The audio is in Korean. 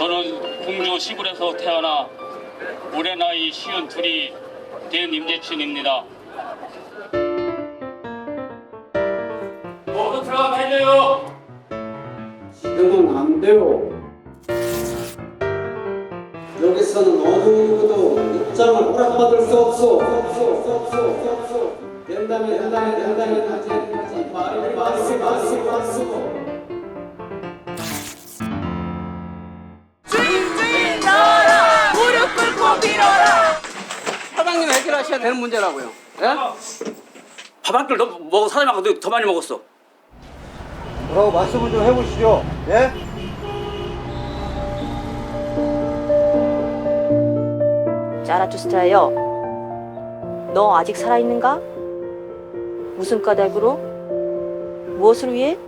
저는 공주 시골에서 태어나 올해 나이 쉬운 둘이 된 임재춘입니다. 모두 들어가면 해줘요. 지금은 안 돼요. 여기서는 누구도 입장을 허락받을 수 없어. 없어, 없어, 없어, 없어. 된다면 된다면 된다면 하지 하지 말이 말 하셔야 되는 문제라고요. 예? 밥한 끼를 너 먹어 사장님하고 더 많이 먹었어. 뭐라고 말씀을 좀 해보시죠. 예? 짜라투스타요. 너 아직 살아있는가? 무슨 까닭으로? 무엇을 위해?